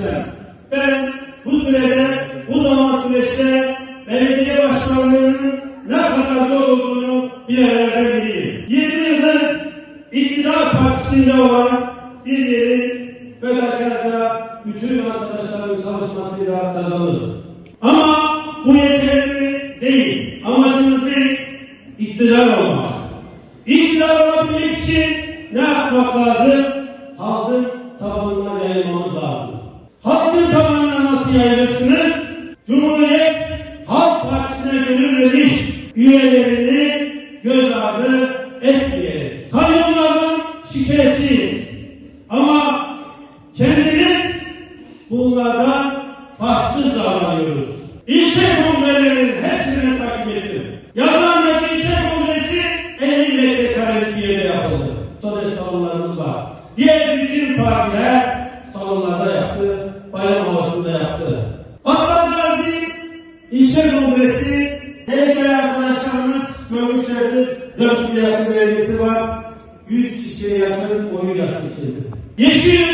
istem. Ben bu sürede, bu zaman süreçte belediye başkanlığının ne kadar zor olduğunu bilenlerden biriyim. 20 yıldır iktidar partisinde olan bir yerin fedakarca bütün arkadaşların çalışmasıyla kazanılır. Ama bu yeterli değil. Amacımız değil, iktidar olmak. İktidar olabilmek için ne yapmak lazım? Halkın tabanına yayılmamız lazım. Şikayetçiyiz. Ama kendimiz bunlardan farksız davranıyoruz. İlçe kongrelerinin hepsini takip ettim. Yazandaki ilçe kongresi 50 metrekarelik bir yere yapıldı. Sonra salonlarımız var. Diğer bütün partiler salonlarda yaptı, bayram havasında yaptı. Batman Gazi ilçe kongresi Tehlikeli arkadaşlarımız görmüşlerdir. 400'e yakın belgesi var. 100 kişiye yakın oyu yazmıştır. Yeşil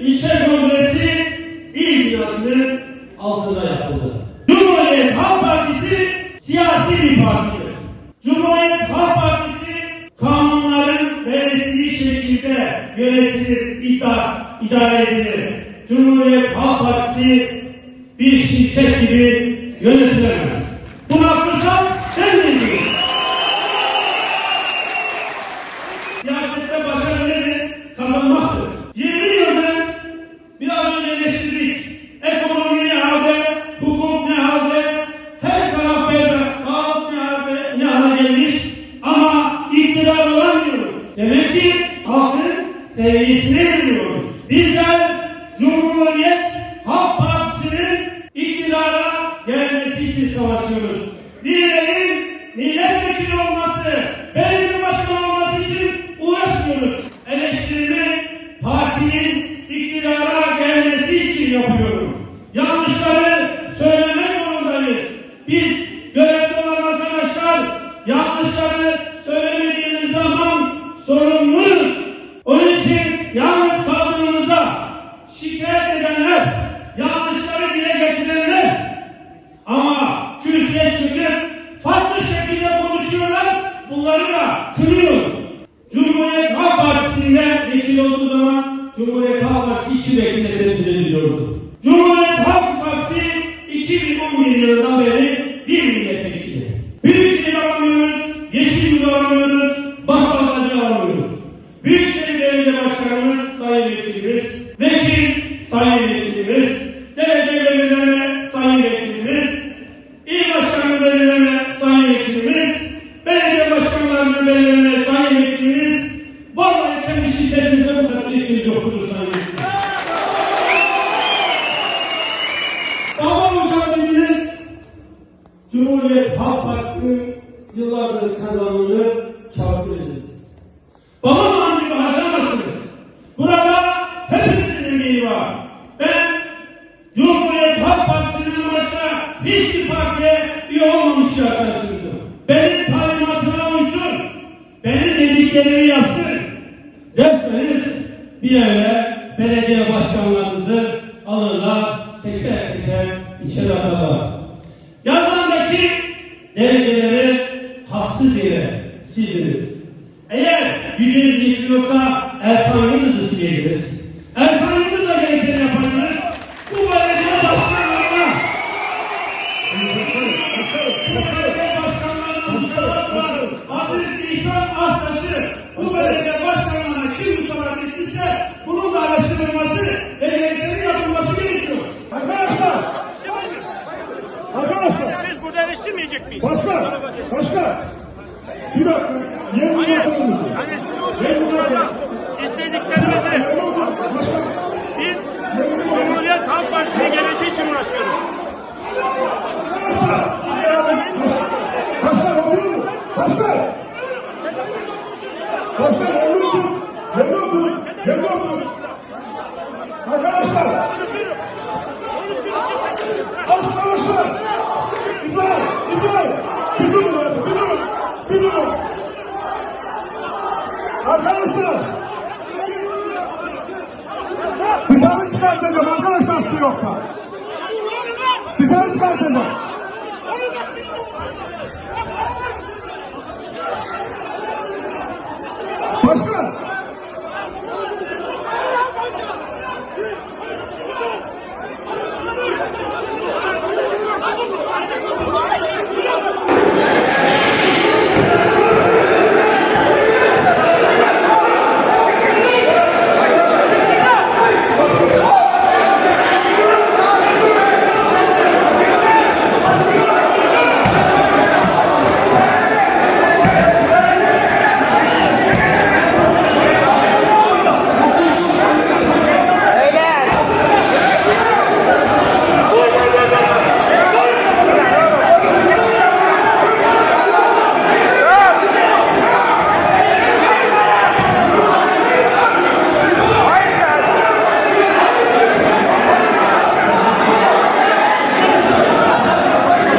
ilçe kongresi il binasının altında yapıldı. Cumhuriyet Halk Partisi siyasi bir partidir. Cumhuriyet Halk Partisi kanunların belirttiği şekilde yönetilir, idare, idare edilir. Cumhuriyet Halk Partisi bir şirket gibi yönetilemez. Siyasette başarı nedir? Kazanmaktır. 20 yıldır biraz önce eleştirdik. Ekonomi ne halde, hukuk ne halde, her taraf berbat, sağlık ne halde, ne hale gelmiş ama iktidar olamıyoruz. Demek ki halkın seviyesini bilmiyoruz. Bizler Cumhuriyet Halk Partisi'nin iktidara gelmesi için savaşıyoruz. Birilerinin milletvekili olması, belediye iktidara gelmesi için yapıyorum. Yanlışları söylemek zorundayız. Biz görevli olan arkadaşlar yanlışları söylemediğimiz zaman sorumluyuz. Onun için yalnız kaldığımızda şikayet edenler, yanlışları dile getirenler ama kürsüye çıkıp farklı şekilde konuşuyorlar. Bunları da kınıyor. Cumhuriyet Halk Partisi'nde vekil olduğu zaman Cumhuriyet Halk Partisi vekille temsil ediliyordu. Cumhuriyet Halk Partisi 2011 yılından beri bir milletvekili. Büyükşehir alamıyoruz, Yeşilgül alamıyoruz, Başbankacı alamıyoruz. Büyükşehir Belediye Başkanımız Sayın Vekilimiz, Vekil Sayın Vekilimiz, Derece Belediyelerine Cumhuriyet Halk Partisi'nin yıllardır kazanımını çarptı ediniz. Babamla gibi harcamazsınız. Burada hepimizin emeği var. Ben Cumhuriyet Halk Partisi'nin başına hiçbir partiye üye olmamış bir arkadaşımızım. Benim talimatına uysun. Benim dediklerimi yapsın. Derseniz bir yere belediye başkanlarınızı alırlar, teker teker içeri atarlar. Delegeleri haksız yere sildiniz. Eğer gücünüz yetiyorsa Erkan'ınızı sileriz. Başkan, başkan. Bir dakika, oturur musunuz? Hani Yerinize oturun. istediklerimizi biz Cumhuriyet Halk Partisi'ne geleceği için uğraşıyoruz. Arkadaşlar. Dışarı çıkartacağım arkadaşlar. protesto yoksa. Dışarı çıkartacağım.